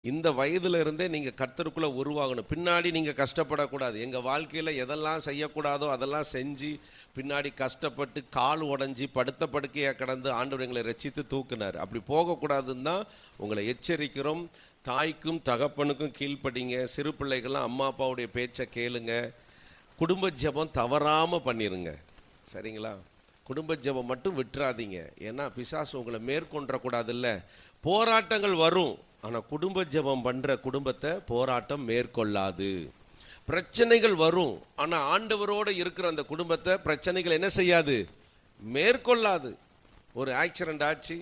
இந்த வயதுல இருந்தே நீங்க கர்த்தருக்குள்ள உருவாகணும். பின்னாடி நீங்க கஷ்டப்படக்கூடாது. எங்க வாழ்க்கையில எதெல்லாம் செய்யக்கூடாதோ அதெல்லாம் செஞ்சு பின்னாடி கஷ்டப்பட்டு கால் உடஞ்சி படுத்த படுக்கையாக கடந்து ஆண்டவர் எங்களை ரசித்து தூக்குனார். அப்படி போகக்கூடாதுன்னு தான் உங்களை எச்சரிக்கிறோம். தாய்க்கும் தகப்பனுக்கும் கீழ்ப்படிங்க. சிறு பிள்ளைகள்லாம் அம்மா அப்பாவுடைய பேச்சை கேளுங்க. குடும்ப ஜெபம் தவறாம பண்ணிருங்க. சரிங்களா? குடும்ப ஜெபம் மட்டும் விட்டுறாதீங்க. ஏன்னா பிசாசு உங்களை மேற்கொண்டக்கூடாதுல்ல போராட்டங்கள் வரும். ஆனால் குடும்ப ஜெபம் பண்ணுற குடும்பத்தை போராட்டம் மேற்கொள்ளாது. பிரச்சனைகள் வரும். ஆனால் ஆண்டவரோட இருக்கிற அந்த குடும்பத்தை பிரச்சனைகள் என்ன செய்யாது? மேற்கொள்ளாது. ஒரு ஆக்சிடெண்ட் ஆச்சு.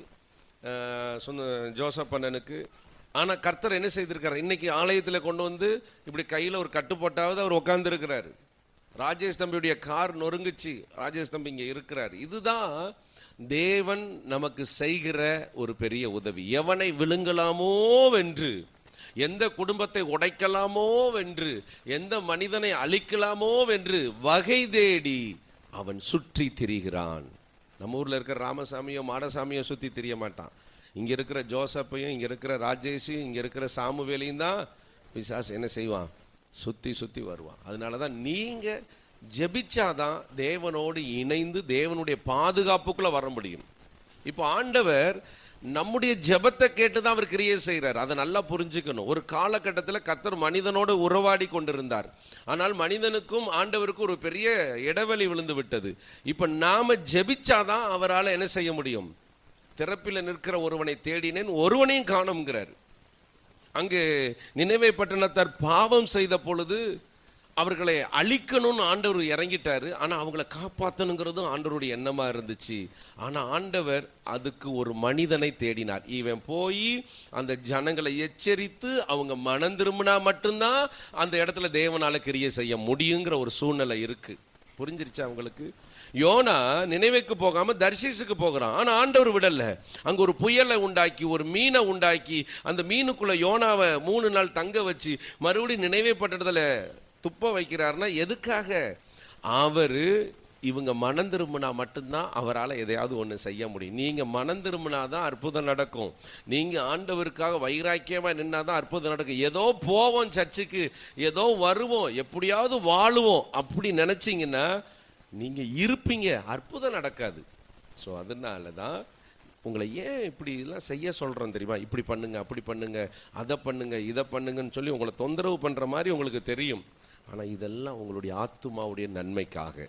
சொன்ன ஜோசப் அண்ணனுக்கு. ஆனால் கர்த்தர் என்ன செய்திருக்காரு? இன்னைக்கு ஆலயத்தில் கொண்டு வந்து இப்படி கையில் ஒரு கட்டுப்போட்டாவது அவர் உட்காந்துருக்கிறாரு ராஜேஷ் தம்பியுடைய கார் நொறுங்குச்சு. ராஜேஷ் தம்பி இங்கே இருக்கிறார். இதுதான் தேவன் நமக்கு செய்கிற ஒரு பெரிய உதவி. எவனை விழுங்கலாமோ வென்று எந்த குடும்பத்தை உடைக்கலாமோ வென்று எந்த மனிதனை அழிக்கலாமோ வென்று வகை தேடி அவன் சுற்றி திரிகிறான். நம்ம ஊரில் இருக்கிற ராமசாமியோ மாடசாமியோ சுற்றி திரிய மாட்டான். இங்கே இருக்கிற ஜோசப்பையும் இங்கே இருக்கிற ராஜேஷையும் இங்கே இருக்கிற சாமுவேலையும் தான் விசாஸ் என்ன செய்வான்? சுற்றி சுற்றி வருவான். அதனால தான் நீங்கள் ஜெபிச்சாதான் தேவனோடு இணைந்து தேவனுடைய பாதுகாப்புக்குள்ளே வர முடியும். இப்போ ஆண்டவர் நம்முடைய ஜெபத்தை கேட்டு தான் அவர் கிரியை செய்கிறார் அதை நல்லா புரிஞ்சுக்கணும். ஒரு காலகட்டத்தில் கத்தர் மனிதனோடு உறவாடி கொண்டிருந்தார். ஆனால் மனிதனுக்கும் ஆண்டவருக்கும் ஒரு பெரிய இடைவெளி விழுந்து விட்டது. இப்போ நாம் ஜெபிச்சாதான் அவரால் என்ன செய்ய முடியும்? திறப்பில் நிற்கிற ஒருவனை தேடினேன் ஒருவனையும் காணுங்கிறார் அங்கு நினைவை பட்டணத்தார் பாவம் செய்த பொழுது அவர்களை அழிக்கணும்னு ஆண்டவர் இறங்கிட்டாரு. ஆனால் அவங்கள காப்பாற்றணுங்கிறதும் ஆண்டவருடைய எண்ணமாக இருந்துச்சு. ஆனால் ஆண்டவர் அதுக்கு ஒரு மனிதனை தேடினார். இவன் போய் அந்த ஜனங்களை எச்சரித்து அவங்க மனம் திரும்பினா மட்டும்தான் அந்த இடத்துல தேவனால் கிரியை செய்ய முடியுங்கிற ஒரு சூழ்நிலை இருக்குது புரிஞ்சிருச்சா உங்களுக்கு? யோனா நினைவுக்கு போகாம தர்ஷீஸுக்கு போகிறான். ஆனா ஆண்டவர் விடல. அங்க ஒரு புயலை உண்டாக்கி ஒரு மீனை உண்டாக்கி அந்த மீனுக்குள்ள யோனாவை மூணு நாள் தங்க வச்சு மறுபடியும் நினைவே பட்டதுல துப்ப வைக்கிறாருன்னா எதுக்காக? அவரு இவங்க மனம் திரும்பினா மட்டும்தான் அவரால் எதையாவது ஒன்று செய்ய முடியும். நீங்கள் மனம் திரும்பினா தான் அற்புதம் நடக்கும். நீங்கள் ஆண்டவருக்காக வைராக்கியமாக நின்னா தான் அற்புதம் நடக்கும். ஏதோ போவோம் சர்ச்சுக்கு ஏதோ வருவோம் எப்படியாவது வாழுவோம் அப்படி நினச்சிங்கன்னா நீங்கள் இருப்பீங்க. அற்புதம் நடக்காது. ஸோ அதனால தான் உங்களை ஏன் இப்படி செய்ய சொல்கிறோம் தெரியுமா? இப்படி பண்ணுங்கள் அப்படி பண்ணுங்கள் அதை பண்ணுங்கள் இதை பண்ணுங்கன்னு சொல்லி உங்களை தொந்தரவு பண்ணுற மாதிரி உங்களுக்கு தெரியும். ஆனால் இதெல்லாம் உங்களுடைய ஆத்துமாவுடைய நன்மைக்காக.